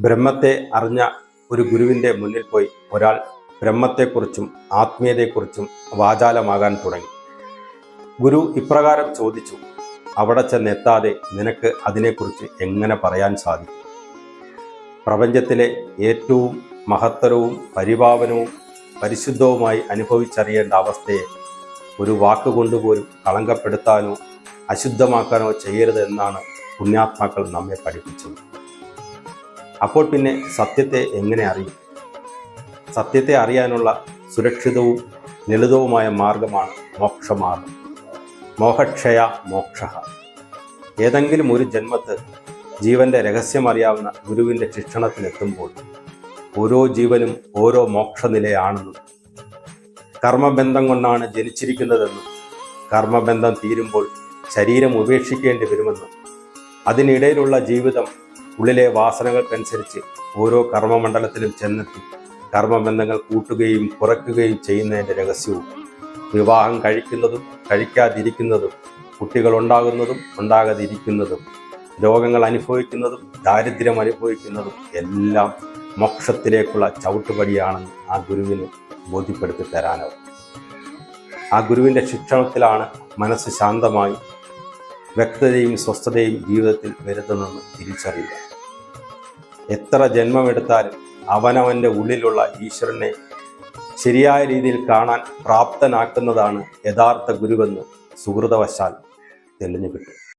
ബ്രഹ്മത്തെ അറിഞ്ഞ ഒരു ഗുരുവിന്റെ മുന്നിൽ പോയി ഒരാൾ ബ്രഹ്മത്തെക്കുറിച്ചും ആത്മീയതയെക്കുറിച്ചും വാചാലമാകാൻ തുടങ്ങി. ഗുരു ഇപ്രകാരം ചോദിച്ചു അവിടെ ചെന്നെത്താതെ നിനക്ക് അതിനെക്കുറിച്ച് എങ്ങനെ പറയാൻ സാധിക്കും? പ്രപഞ്ചത്തിലെ ഏറ്റവും മഹത്തരവും പരിപാവനവും പരിശുദ്ധവുമായി അനുഭവിച്ചറിയേണ്ട അവസ്ഥയെ ഒരു വാക്കുകൊണ്ടുപോലും കളങ്കപ്പെടുത്താനോ അശുദ്ധമാക്കാനോ ചെയ്യരുത് എന്നാണ് പുണ്യാത്മാക്കൾ നമ്മെ പഠിപ്പിച്ചത്. അപ്പോൾ പിന്നെ സത്യത്തെ എങ്ങനെ അറിയും? സത്യത്തെ അറിയാനുള്ള സുരക്ഷിതവും ലളിതവുമായ മാർഗമാണ് മോക്ഷമാർഗം. മോഹക്ഷയ മോക്ഷ. ഏതെങ്കിലും ഒരു ജന്മത്ത് ജീവന്റെ രഹസ്യമറിയാവുന്ന ഗുരുവിന്റെ ശിക്ഷണത്തിലെത്തുമ്പോൾ ഓരോ ജീവനും ഓരോ മോക്ഷനിലയാണെന്നും കർമ്മബന്ധം കൊണ്ടാണ് ജനിച്ചിരിക്കുന്നതെന്നും കർമ്മബന്ധം തീരുമ്പോൾ ശരീരം ഉപേക്ഷിക്കേണ്ടി വരുമെന്നും അതിനിടയിലുള്ള ജീവിതം ഉള്ളിലെ വാസനകൾക്കനുസരിച്ച് ഓരോ കർമ്മമണ്ഡലത്തിലും ചെന്നെത്തി കർമ്മബന്ധങ്ങൾ കൂട്ടുകയും കുറയ്ക്കുകയും ചെയ്യുന്നതിന്റെ രഹസ്യവും. വിവാഹം കഴിക്കുന്നതും കഴിക്കാതിരിക്കുന്നതും കുട്ടികൾ ഉണ്ടാകുന്നതും ഉണ്ടാകാതിരിക്കുന്നതും രോഗങ്ങൾ അനുഭവിക്കുന്നതും ദാരിദ്ര്യം അനുഭവിക്കുന്നതും എല്ലാം മോക്ഷത്തിലേക്കുള്ള ചവിട്ടുപടിയാണെന്ന് ആ ഗുരുവിന് ബോധ്യപ്പെടുത്തി തരാനാവും. ആ ഗുരുവിന്റെ ശിക്ഷണത്തിലാണ് മനസ്സ് ശാന്തമായി വ്യക്തതയും സ്വസ്ഥതയും ജീവിതത്തിൽ വരുത്തുന്നെന്ന് തിരിച്ചറിയുക. എത്ര ജന്മമെടുത്താലും അവനവന്റെ ഉള്ളിലുള്ള ഈശ്വരനെ ശരിയായ രീതിയിൽ കാണാൻ പ്രാപ്തനാക്കുന്നതാണ് യഥാർത്ഥ ഗുരുവെന്ന് സുഹൃതവശാൽ തെളിഞ്ഞു കിട്ടും.